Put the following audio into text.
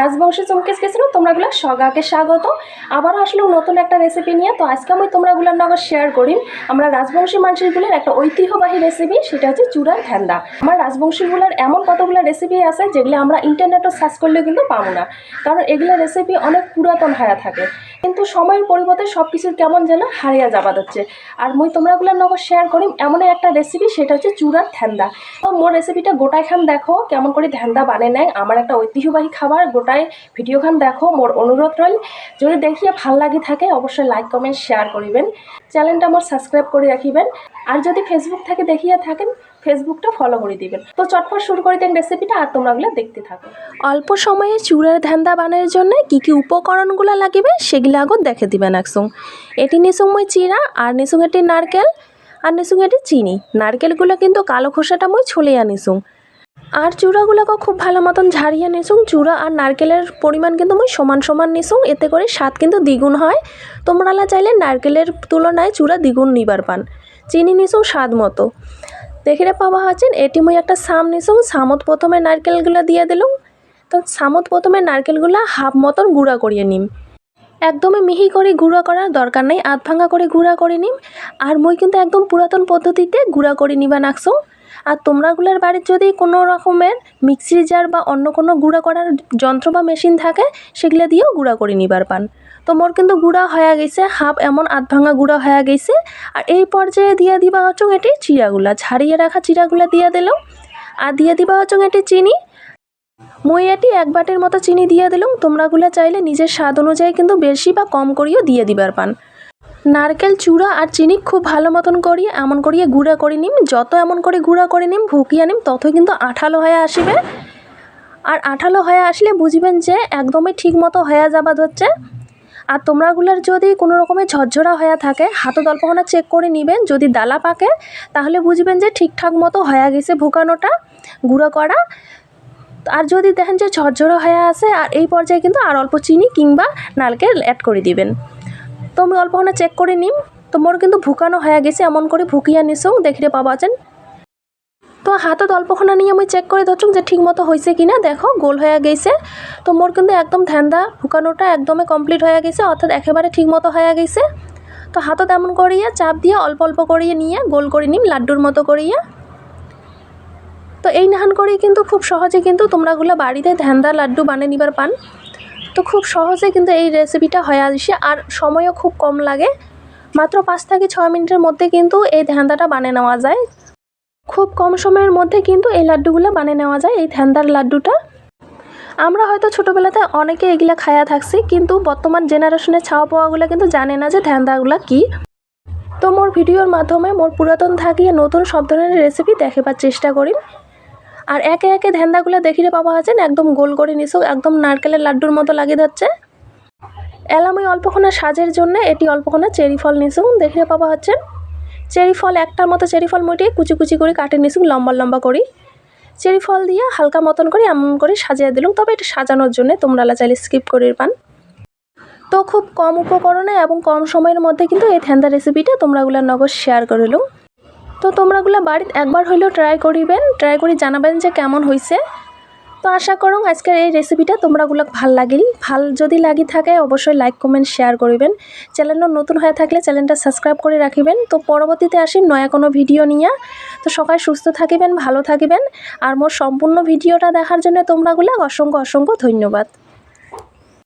রাজবংশী চমকেশ গেছিল তোমরাগুলো সগাকে স্বাগত। আবারও আসলে নতুন একটা রেসিপি নিয়ে, তো আজকে আমি তোমরাগুলোর নগর শেয়ার করি। আমরা রাজবংশী মানুষগুলোর একটা ঐতিহ্যবাহী রেসিপি সেটা হচ্ছে চূড়ার ধ্যান্দা আমার রাজবংশীগুলোর এমন কতগুলো রেসিপি আছে, যেগুলো আমরা ইন্টারনেটও সার্চ করলেও কিন্তু পাবো না। কারণ এগুলো রেসিপি অনেক পুরাতন হয়ে থাকে। কিন্তু সময়ের পরিবর্তে সব কিছুর কেমন যেন হারিয়া যাবা হচ্ছে আর মুই তোমরাগুলোর নগর শেয়ার করি এমনই একটা রেসিপি সেটা হচ্ছে চূড়ার থ্যান্দা তো মোর রেসিপিটা গোটায় খান দেখো, কেমন করে ধ্যান্দা বানে নেয় আমার একটা ঐতিহ্যবাহী খাবার গোটায় ভিডিও খান দেখো। মোর অনুরোধ রইল, যদি দেখিয়ে ভালো লাগে থাকে, অবশ্যই লাইক কমেন্ট শেয়ার করিবেন। চ্যানেলটা আমার সাবস্ক্রাইব করে রাখিবেন। আর যদি ফেসবুক থেকে দেখিয়ে থাকেন ফেসবুকটা ফলো করে দিবেন। তো চটপট শুরু করে দেন রেসিপিটা আর তোমরাগুলো দেখতে থাকো। অল্প সময়ে চূড়ার ধান্দা বানানোর জন্য কি কি উপকরণগুলো লাগবে সেগুলো আগত দেখে দিবেন একসং। এটি নিসুং মই চিরা আর নিসুং এটি নারকেল, আর নিসুং এটি চিনি। নারকেলগুলো কিন্তু কালো খোসাটা মই ছলিয়ে নিসুং। আর চূড়াগুলোকে খুব ভালো মতন ঝাড়িয়ে নিসুং। চূড়া আর নারকেলের পরিমাণ কিন্তু মই সমান সমান নিসুং। এতে করে স্বাদ কিন্তু দ্বিগুণ হয়। তোমরালা চাইলে নারকেলের তুলনায় চূড়া দ্বিগুণ নিবার পান। চিনি নিসুং স্বাদ মতো। দেখিরে পাওয়া হচ্ছেন এটি মই একটা সাম নিসুং। সামত প্রথমে নারকেলগুলো দিয়ে দিলুম তো সামত প্রথমে নারকেলগুলো হাফ মতন গুঁড়া করিয়ে নিম। একদমই মিহি করে গুঁড়া করার দরকার নেই। আধ ভাঙা করে গুঁড়া করে নিম। আর মই কিন্তু একদম পুরাতন পদ্ধতিতে গুঁড়া করে নিবা নাকছো আর তোমরাগুলোর বাড়ির যদি কোনো রকমের মিক্সি জার বা অন্য কোনো গুঁড়া করার যন্ত্র বা মেশিন থাকে, সেগুলো দিয়েও গুঁড়া করে নিবার পান। তো মোর কিন্তু গুঁড়া হয়ে গেছে, হাফ এমন আধ ভাঙা গুঁড়া হয়ে গেছে। আর এই পর্যায়ে দিয়ে দিবা হচ্ছে এটি চিরাগুলা ছাড়িয়ে রাখা চিরাগুলা দিয়ে দিলাম আর দিয়ে দিবা হচ্ছে এটি চিনি। মই এটি এক বাটির মতো চিনি দিয়ে দিলাম, তোমরাগুলো চাইলে নিজের স্বাদ অনুযায়ী কিন্তু বেশি বা কম করিও দিয়ে দিবার পান। নারকেল, চূড়া আর চিনি খুব ভালো মতন করিয়ে, এমন করিয়ে গুঁড়া করে নিম। যত এমন করে গুঁড়া করে নিম, ভুকিয়ে নিম, ততই কিন্তু আঠালো হয়ে আসবে। আর আঠালো হয়ে আসলে বুঝবেন যে, একদমই ঠিক মতো হয়ে যাবাদ হচ্ছে। আর তোমরাগুলোর যদি কোনো রকমের ঝরঝরা হয়ে থাকে হাতত অল্পখানা চেক করে নিবেন যদি দালা পাকে, তাহলে বুঝবেন যে ঠিকঠাক মতো হয়ে গেছে ভুকানোটা, গুঁড়ো করা। আর যদি দেখেন যে ঝরঝরা হয়ে আসে আর এই পর্যায়ে কিন্তু আর অল্প চিনি কিংবা নারকেল অ্যাড করে দিবেন। তো আমি অল্পখানা চেক করে নিম। তো মোর কিন্তু ভুকানো হয়ে গেছে, এমন করে ভুকিয়া নিছুং দেখিতে পাবাছেন তো হাতত অল্পখানা নিয়ে আমি চেক করে ধরছুম যে ঠিক মতো হয়েছে কি না দেখো, গোল হয়ে গেছে। তো মোর কিন্তু একদম ধ্যানদা ভুকানোটা একদমই কমপ্লিট হয়ে গেছে, অর্থাৎ একেবারে ঠিক মতো হয়ে গেছে। তো হাতত এমন করিয়া, চাপ দিয়ে অল্প অল্প করিয়ে নিয়ে গোল করে নিম, লাড্ডুর মতো করিয়া। তো এই নাহান করেই কিন্তু খুব সহজে কিন্তু তোমরাগুলো বাড়িতে ধ্যানদা লাড্ডু বানিয়ে নিবার পান। তো খুব সহজে কিন্তু এই রেসিপিটা হয়ে আসে আর সময়ও খুব কম লাগে। মাত্র পাঁচ থেকে ছয় মিনিটের মধ্যে কিন্তু এই ধ্যানদাটা বানিয়ে নেওয়া যায়। খুব কম সময়ের মধ্যে কিন্তু এই লাড্ডুগুলো বানিয়ে নেওয়া যায়, এই ধ্যানদার লাড্ডুটা। আমরা হয়তো ছোটোবেলাতে অনেকে এগুলা খায়া থাকছি, কিন্তু বর্তমান জেনারেশনের ছাওয়া পাওয়াগুলো কিন্তু জানে না যে ধ্যানদাগুলো কী। তো মোর ভিডিওর মাধ্যমে মোর পুরাতন থাকিয়ে নতুন সব ধরনের রেসিপি দেখাবার চেষ্টা করি। আর একে একে ধ্যানদাগুলো দেখিতে পাওয়া আছেন একদম গোল করে নিছুক একদম নারকেলের লাড্ডুর মতো লাগিয়ে যাচ্ছে এলাম ওই অল্পক্ষণা সাজের জন্য এটি অল্পক্ষণা চেরি ফল নিছুক দেখিতে পাওয়া হচ্ছে। চেরি ফল একটার মতো চেরি ফল মুটিয়ে কুচি কুচি করে কাটে নিছুক লম্বা লম্বা করি। চেরি ফল দিয়ে হালকা মতন করে এমন করে সাজিয়ে দিলাম, তবে এটা সাজানোর জন্য তোমরা চাইলে স্কিপ করে পান। তো খুব কম উপকরণে এবং কম সময়ের মধ্যে কিন্তু এই ধ্যান্দা রেসিপিটা তোমরাগুলো নগদ শেয়ার করিলাম তো তোমরাগুলো বাড়িতে একবার হইলেও ট্রাই করিবেন ট্রাই করে জানাবেন যে কেমন হয়েছে তো আশা করুন আজকের এই রেসিপিটা তোমরাগুলো ভালো লাগিল। ভালো যদি লাগি থাকে অবশ্যই লাইক কমেন্ট শেয়ার করিবেন। চ্যানেলটা নতুন হয়ে থাকলে চ্যানেলটা সাবস্ক্রাইব করে রাখিবেন। তো পরবর্তীতে আসি নয়া কোনো ভিডিও নিয়ে। তো সবাই সুস্থ থাকিবেন, ভালো থাকিবেন। আর মোর সম্পূর্ণ ভিডিওটা দেখার জন্য তোমরাগুলো অসংখ্য অসংখ্য ধন্যবাদ।